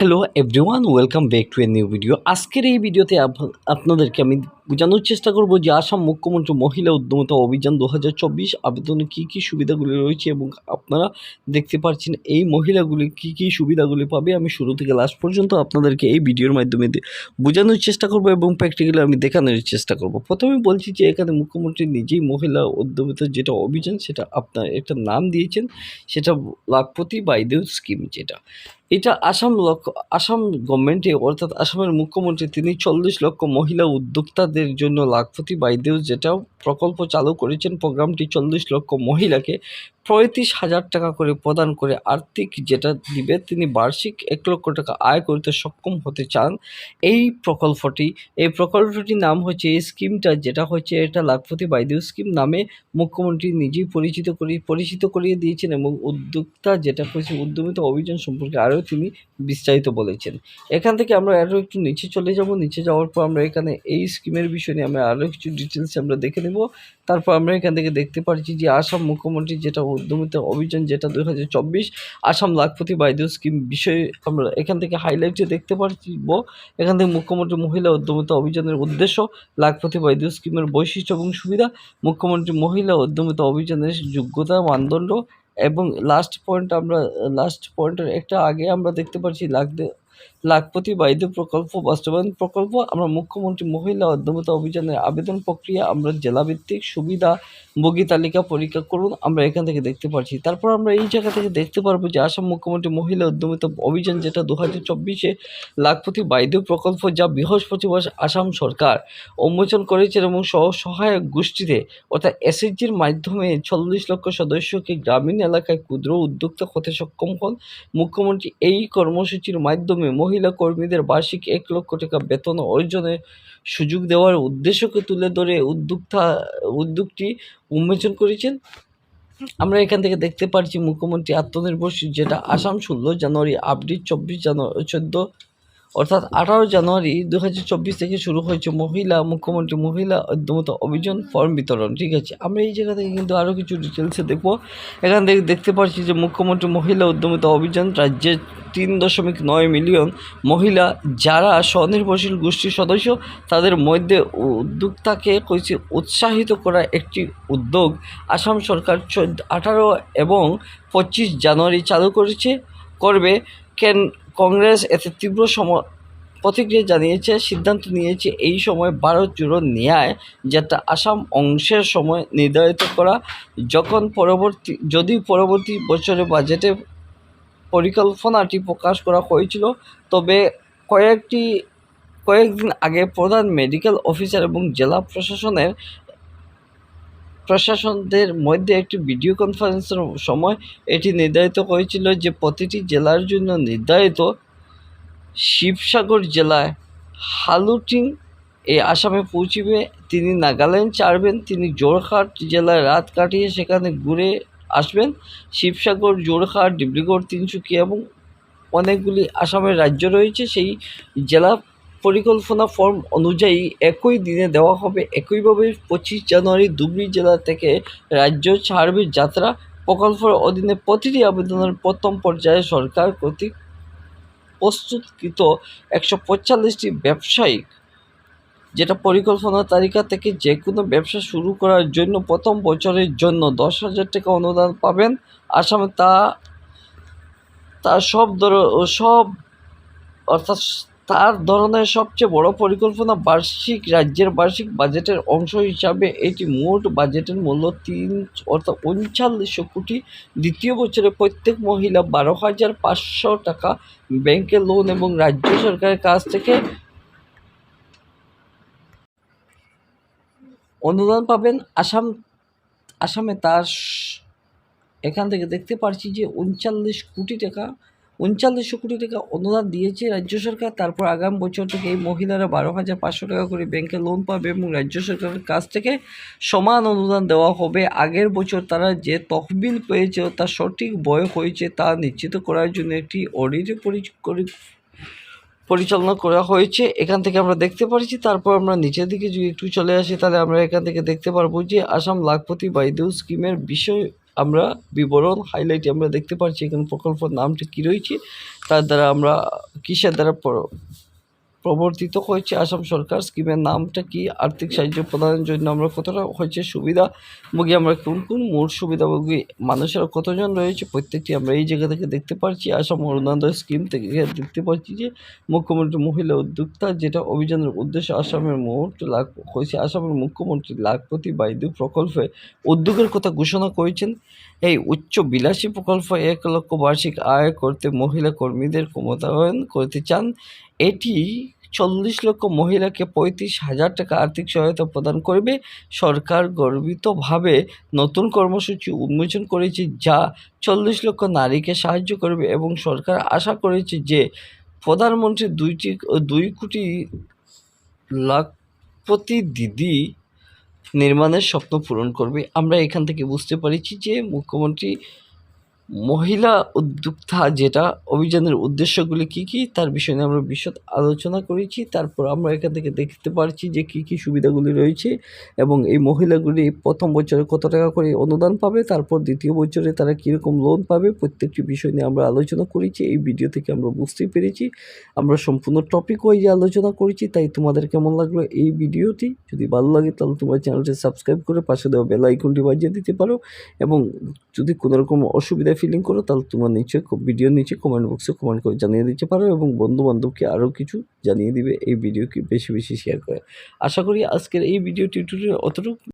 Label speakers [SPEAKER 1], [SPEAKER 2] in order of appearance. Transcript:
[SPEAKER 1] Hello everyone welcome back to a new video আজকের এই ভিডিওতে আপ- আপনাদেরকে আমি বোঝানোর চেষ্টা করব যে আসাম মুখ্যমন্ত্রী মহিলা উদ্যমতা অভিযান দু হাজার চব্বিশ আবেদনে কী কী সুবিধাগুলি রয়েছে এবং আপনারা দেখতে পাচ্ছেন এই মহিলাগুলি কী কী সুবিধাগুলি পাবে। আমি শুরু থেকে লাস্ট পর্যন্ত আপনাদেরকে এই ভিডিওর মাধ্যমে বোঝানোর চেষ্টা করব এবং প্র্যাকটিক্যালি আমি দেখানোর চেষ্টা করব। প্রথমে বলছি যে এখানে মুখ্যমন্ত্রী নিজেই মহিলা উদ্যমিতা যেটা অভিযান সেটা আপনার একটা নাম দিয়েছেন, সেটা লাখপতি বাইদেউ স্কিম যেটা। এটা আসাম লক্ষ আসাম গভর্নমেন্টে অর্থাৎ আসামের মুখ্যমন্ত্রী, তিনি চল্লিশ লক্ষ মহিলা উদ্যোক্তাদের জন্য লাখপতি বাইদেউ যেটা প্রকল্প চালু করেছেন। প্রোগ্রামটি চল্লিশ লক্ষ মহিলাকে পঁয়ত্রিশ হাজার টাকা করে প্রদান করে আর্থিক যেটা দিবে, তিনি বার্ষিক এক লক্ষ টাকা আয় করতে সক্ষম হতে চান। এই প্রকল্পটি, এই প্রকল্পটির নাম হচ্ছে এই স্কিমটা, যেটা হচ্ছে এটা লাখপতি বাইদেউ স্কিম নামে মুখ্যমন্ত্রী নিজেই পরিচিত করি, পরিচিত করিয়ে দিয়েছেন এবং উদ্যোক্তা যেটা হচ্ছে উদ্যমিতা অভিযান সম্পর্কে আরও তিনি বিস্তারিত বলেছেন। এখান থেকে আমরা আরও একটু নিচে চলে যাব। নিচে যাওয়ার পর আমরা এখানে এই স্কিমের বিষয় নিয়ে আমরা আরও কিছু ডিটেলস আমরা দেখে নেব। তারপর আমরা এখান থেকে দেখতে পাচ্ছি যে আসাম মুখ্যমন্ত্রী যেটা উদ্যমিতা অভিযান যেটা দুই হাজার চব্বিশ আসাম লাখপতি বাইদেউ স্কিম বিষয়ে আমরা এখান থেকে হাইলাইটে দেখতে পারব। এখান থেকে মুখ্যমন্ত্রী মহিলা উদ্যমিতা অভিযানের উদ্দেশ্য লাখপতি বাইদেউ স্কিমের বৈশিষ্ট্য এবং সুবিধা। মুখ্যমন্ত্রী মহিলা উদ্যমিতা অভিযানের যোগ্যতা, মানদণ্ড এবং লাস্ট পয়েন্ট আমরা লাস্ট পয়েন্টের একটা আগে আমরা দেখতে পাচ্ছি লাখ লাখপতি বাইদ্য প্রকল্প বাস্তবায়ন প্রকল্প। আমরা মুখ্যমন্ত্রী মহিলা উদ্যমিতা অভিযানের আবেদন প্রক্রিয়া, আমরা জেলাভিত্তিক সুবিধা, বগি তালিকা পরীক্ষা করুন, আমরা এখান থেকে দেখতে পাচ্ছি তারপর আমরা এই জায়গা থেকে দেখতে পারব যে আসাম মুখ্যমন্ত্রী মহিলা উদ্যমিতা অভিযান যেটা দু হাজার চব্বিশে লাখপতি বাইদ্য প্রকল্প যা বৃহস্পতিবার আসাম সরকার উন্মোচন করেছেন এবং সহ সহায়ক গোষ্ঠীতে অর্থাৎ এসএসজির মাধ্যমে চল্লিশ লক্ষ সদস্যকে গ্রামীণ এলাকায় ক্ষুদ্র উদ্যোক্তা হতে সক্ষম হন। মুখ্যমন্ত্রী এই কর্মসূচির মাধ্যমে মহিলা কর্মীদের বার্ষিক এক লক্ষ টাকা বেতন অর্জনের সুযোগ দেওয়ার উদ্দেশ্যকে তুলে ধরে উদ্যোক্তা উদ্যোগটি উন্মোচন করেছেন। আমরা এখান থেকে দেখতে পারছি মুখ্যমন্ত্রী আত্মনির্ভরশীল, যেটা আসাম ষোলো জানুয়ারি আপডেট চব্বিশ জানুয়ারি, চোদ্দ অর্থাৎ আঠারো জানুয়ারি দু হাজার চব্বিশ থেকে শুরু হয়েছে মহিলা মুখ্যমন্ত্রী মহিলা উদ্যমতা অভিযান ফর্ম বিতরণ, ঠিক আছে? আমরা এই জায়গা থেকে কিন্তু আরও কিছু ডিটেলসে দেখব। এখান থেকে দেখতে পাচ্ছি যে মুখ্যমন্ত্রী মহিলা উদ্যমিতা অভিযান রাজ্যের তিন দশমিক নয় মিলিয়ন মহিলা যারা স্বনির্ভরশীল গোষ্ঠীর সদস্য, তাদের মধ্যে উদ্যোক্তাকে কইছে উৎসাহিত করা একটি উদ্যোগ আসাম সরকার চোদ্দ, আঠারো এবং পঁচিশ জানুয়ারি চালু করেছে, করবে কেন কংগ্রেস এতে তীব্র সম, প্রতিক্রিয়া জানিয়েছে, সিদ্ধান্ত নিয়েছে এই সময় ভারত জুড়ো ন্যায় যেটা আসাম অংশের সময় নির্ধারিত করা, যখন পরবর্তী, যদি পরবর্তী বছরে বাজেটে পরিকল্পনাটি প্রকাশ করা হয়েছিল, তবে কয়েকটি, কয়েকদিন আগে প্রধান মেডিকেল অফিসার এবং জেলা প্রশাসনের প্রশাসনদের মধ্যে একটি ভিডিও কনফারেন্সের সময় এটি নির্ধারিত হয়েছিল যে প্রতিটি জেলার জন্য নির্ধারিত শিবসাগর জেলায় হালুটিং এ আসামে পৌঁছিবে, তিনি নাগাল্যান্ড ছাড়বেন, তিনি জোরহাট জেলায় রাত কাটিয়ে সেখানে ঘুরে আসবেন, শিবসাগর, জোরহাট, ডিব্রুগড়, তিনসুকিয়া এবং অনেকগুলি আসামের রাজ্য রয়েছে, সেই জেলা পরিকল্পনা ফর্ম অনুযায়ী একই দিনে দেওয়া হবে। একইভাবে পঁচিশ জানুয়ারি ধুবড়ী জেলা থেকে রাজ্য ছাড়বে যাত্রা প্রকল্পের অধীনে প্রতিটি আবেদনের প্রথম পর্যায়ে সরকার কর্তৃক প্রস্তুতকৃত একশো পঁয়তাল্লিশটি ব্যবসায়িক, যেটা পরিকল্পনা তালিকা থেকে যে কোনো ব্যবসা শুরু করার জন্য প্রথম বছরের জন্য দশ হাজার টাকা অনুদান পাবেন। আসামে তা তার সব ধর, সব অর্থাৎ তার ধরনের সবচেয়ে বড় পরিকল্পনা বার্ষিক রাজ্যের বার্ষিক বাজেটের অংশ হিসাবে এটি মোট বাজেটের মূল্য তিন অর্থাৎ উনচল্লিশশো কোটি। দ্বিতীয় বছরে প্রত্যেক মহিলা বারো হাজার পাঁচশো টাকা ব্যাংকে লোন এবং রাজ্য সরকারের কাছ থেকে অনুদান পাবেন। আসাম, আসামে তার এখান থেকে দেখতে পারছি যে উনচল্লিশ কোটি টাকা উনচল্লিশশো কোটি টাকা অনুদান দিয়েছে রাজ্য সরকার। তারপর আগাম বছর থেকে এই মহিলারা বারো হাজার পাঁচশো টাকা করে ব্যাংকে লোন পাবে এবং রাজ্য সরকারের কাছ থেকে সমান অনুদান দেওয়া হবে। আগের বছর তারা যে তহবিল পেয়েছে, তার সঠিক বয় হয়েছে তা নিশ্চিত করার জন্য একটি অডিটে পরিচালনা করা হয়েছে। এখান থেকে আমরা দেখতে পারছি, তারপর আমরা নিচের দিকে যদি একটু চলে আসি, তাহলে আমরা এখান থেকে দেখতে পারব যে আসাম লাখপতি বাইদেউ স্কিমের বিষয় আমরা বিবরণ হাইলাইট আমরা দেখতে পারছি এখানে প্রকল্পের নামটি কী রয়েছে, তার দ্বারা আমরা কিসের দ্বারা প্রবর্তিত হয়েছে আসাম সরকার স্কিমের নামটা কি? আর্থিক সাহায্য প্রদানের জন্য আমরা কতটা হয়েছে সুবিধা? সুবিধাভোগী আমরা কোন কোন মোট সুবিধাভোগী মানুষেরা কতজন রয়েছে? প্রত্যেকটি আমরা এই জায়গা থেকে দেখতে পাচ্ছি আসাম অরুণোদয় স্কিম থেকে দেখতে পাচ্ছি যে, মুখ্যমন্ত্রী মহিলা উদ্যোক্তা, যেটা অভিযানের উদ্দেশ্য আসামের মোট লাখ, হয়েছে আসামের মুখ্যমন্ত্রী লাখপতি বাইদু প্রকল্পে উদ্যোগের কথা ঘোষণা করেছেন। এই উচ্চ বিলাসী প্রকল্প এক লক্ষ বার্ষিক আয় করতে মহিলা কর্মীদের ক্ষমতায়ন করতে চান। এটি চল্লিশ লক্ষ মহিলাকে পঁয়ত্রিশ হাজার টাকা আর্থিক সহায়তা প্রদান করবে। সরকার গর্বিতভাবে নতুন কর্মসূচি উন্মোচন করেছে যা চল্লিশ লক্ষ নারীকে সাহায্য করবে এবং সরকার আশা করেছে যে প্রধানমন্ত্রী দুইটি, দুই কোটি লাখপতি দিদি নির্মাণের স্বপ্ন পূরণ করবে। আমরা এখান থেকে বুঝতে পারছি যে মুখ্যমন্ত্রী মহিলা উদ্যোক্তা যেটা, অভিযানের উদ্দেশ্যগুলি কি কি, তার বিষয় নিয়ে আমরা বিশদ আলোচনা করেছি। তারপর আমরা এখান থেকে দেখতে পারছি যে কি কি সুবিধাগুলি রয়েছে এবং এই মহিলাগুলি প্রথম বছরে কত টাকা করে অনুদান পাবে, তারপর দ্বিতীয় বছরে তারা কীরকম লোন পাবে, প্রত্যেকটি বিষয় নিয়ে আমরা আলোচনা করেছি। এই ভিডিও থেকে আমরা বুঝতেই পেরেছি। আমরা সম্পূর্ণ টপিক ওয়াইজে আলোচনা করেছি, তাই তোমাদের কেমন লাগল এই ভিডিওটি যদি ভালো লাগে, তাহলে তোমার চ্যানেলটি সাবস্ক্রাইব করে পাশে দেওয়া বেল আইকনটি বাজিয়ে দিতে পারো এবং যদি কোনো রকম অসুবিধা ফিলিং করো, তাহলে তোমার নিচে ভিডিও নিচে কমেন্ট বক্সে কমেন্ট করে জানিয়ে দিতে পারো এবং বন্ধু বান্ধবকে আরও কিছু জানিয়ে দিবে এই ভিডিওকে বেশি বেশি শেয়ার করে। আশা করি আজকের এই ভিডিও টিউটোরিয়াল অতটুকু।